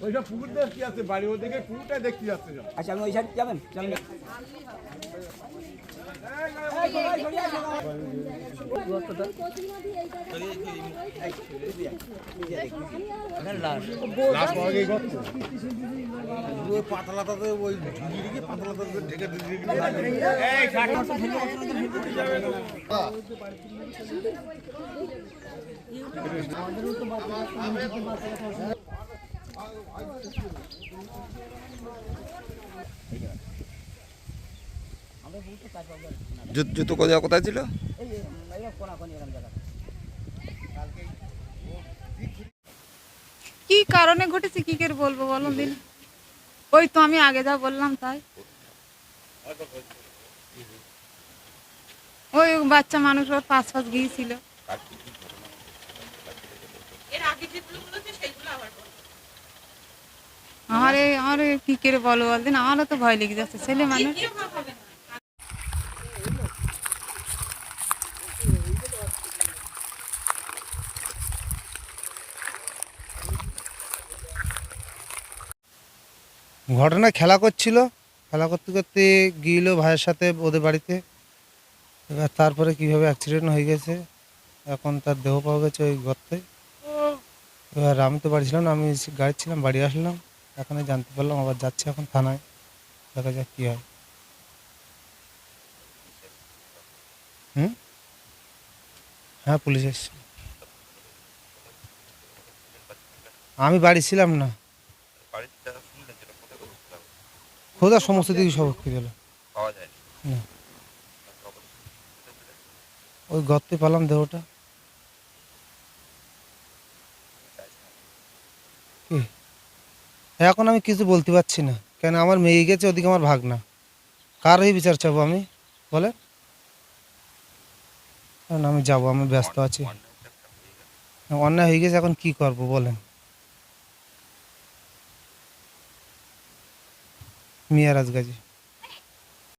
ওইসব পুকুরটা কি আছে বাড়ির মধ্যে গিয়ে পুকুরটা দেখতে যাচ্ছে আচ্ছা আমি ওই সাইড যাবেন চলেন পাতলাটাতে ওই পাতলাটাতে ঢেকে জু- জুতো কোথায় কোথায় ছিল? কি কারণে ঘটেছে? কি করে বলব বলুন দিন। ওই তো আমি আগে যা বললাম তাই। ওই বাচ্চা মানুষ ওর পাঁচ পাঁচ গিয়েছিল। আমার এই আমার এই কি করে বলব বলদিন আমারও তো ভয় লেগে যাচ্ছে। ছেলে মানুষ। ঘটনা খেলা করছিল। খেলা করতে করতে গিয়েছিল ভাইয়ের সাথে ওদের বাড়িতে। এবার তারপরে কীভাবে অ্যাক্সিডেন্ট হয়ে গেছে, এখন তার দেহ পাওয়া গেছে ওই গর্তে। এবার আমি তো বাড়ি ছিলাম না, আমি গাড়ি ছিলাম, বাড়ি আসলাম। এখানে জানতে পারলাম, আবার যাচ্ছে এখন থানায়। দেখা যাক কী হয়। হুম? হ্যাঁ পুলিশ এসছে। আমি বাড়ি ছিলাম না। খোঁজা সমস্ত দিকে সব খুঁজে না। ওই গর্তে পেলাম দেহটা। কি? এখন আমি কিছু বলতে পারছি না। কেন আমার মেয়ে গেছে, ওদিকে আমার ভাগ না কার হয়ে বিচার চাবো আমি? বলে? কারণ আমি যাব, আমি ব্যস্ত আছি। অন্যায় হয়ে গেছে, এখন কি করব, বলেন। মিয়ারাজ গাজী